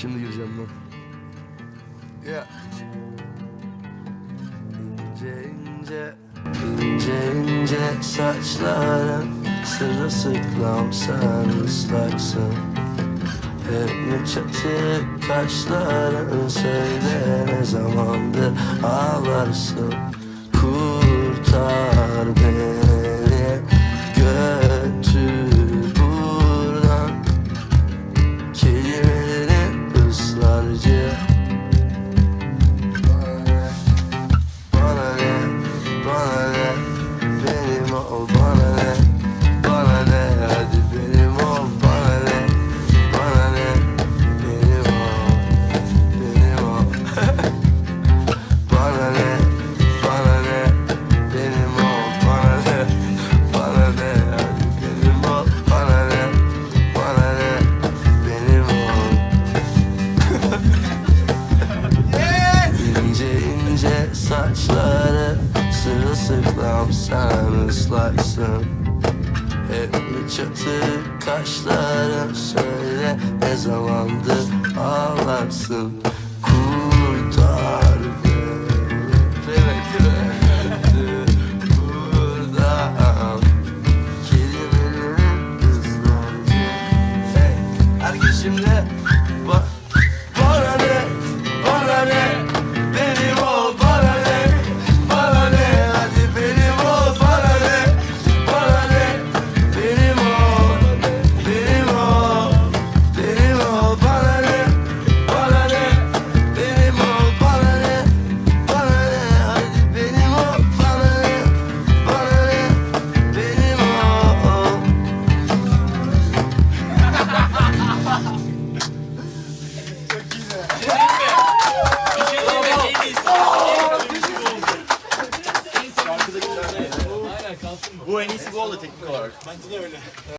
Şimdi gireceğim ben. Ya. İnce ince, ince ince saçların sırılsıklam sen ıslaksın. Hep mi çatık kaşların söyle ne zamandır ağlarsın. ince ince saçları Sırılsıklam sen ıslaksın Hep mi çatı kaşların Söyle ne zamandır ağlarsın. Kurtar Şimdi Bu en iyisi bu oldu teknik olarak. Bence de öyle.